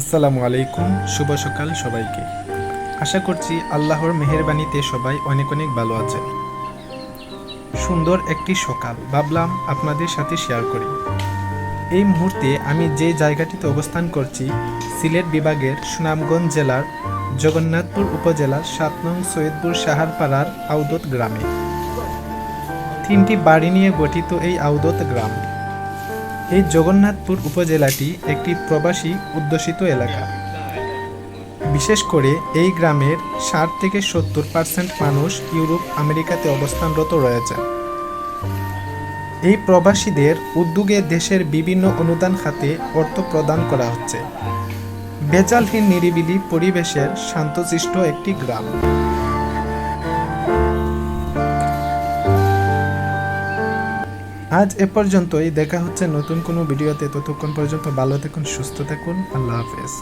আসসালামু আলাইকুম, শুভ সকাল সবাইকে। আশা করছি আল্লাহর মেহেরবানিতে সবাই অনেক অনেক ভালো আছে সুন্দর একটি সকাল ভাবলাম আপনাদের সাথে শেয়ার করি। এই মুহূর্তে আমি যে জায়গাটিতে অবস্থান করছি, সিলেট বিভাগের সুনামগঞ্জ জেলার জগন্নাথপুর উপজেলার সাত নং সৈয়দপুর সাহারপাড়ার আউদত গ্রামে। তিনটি বাড়ি নিয়ে গঠিত এই আউদত গ্রাম এই জগন্নাথপুর উপজেলাটি একটি প্রবাসী অধ্যুষিত এলাকা। বিশেষ করে এই গ্রামের ষাট থেকে সত্তর পার্সেন্ট মানুষ ইউরোপ, আমেরিকাতে অবস্থানরত রয়েছে। এই প্রবাসীদের উদ্যোগে দেশের বিভিন্ন অনুদান খাতে অর্থ প্রদান করা হচ্ছে। বেচালহীন নিরিবিলি পরিবেশের শান্তশিষ্ট একটি গ্রাম। আজ এ পর্যন্তই। দেখা হচ্ছে নতুন কোনো ভিডিওতে। ততক্ষণ পর্যন্ত ভালো থাকুন, সুস্থ থাকুন। আল্লাহ হাফেজ।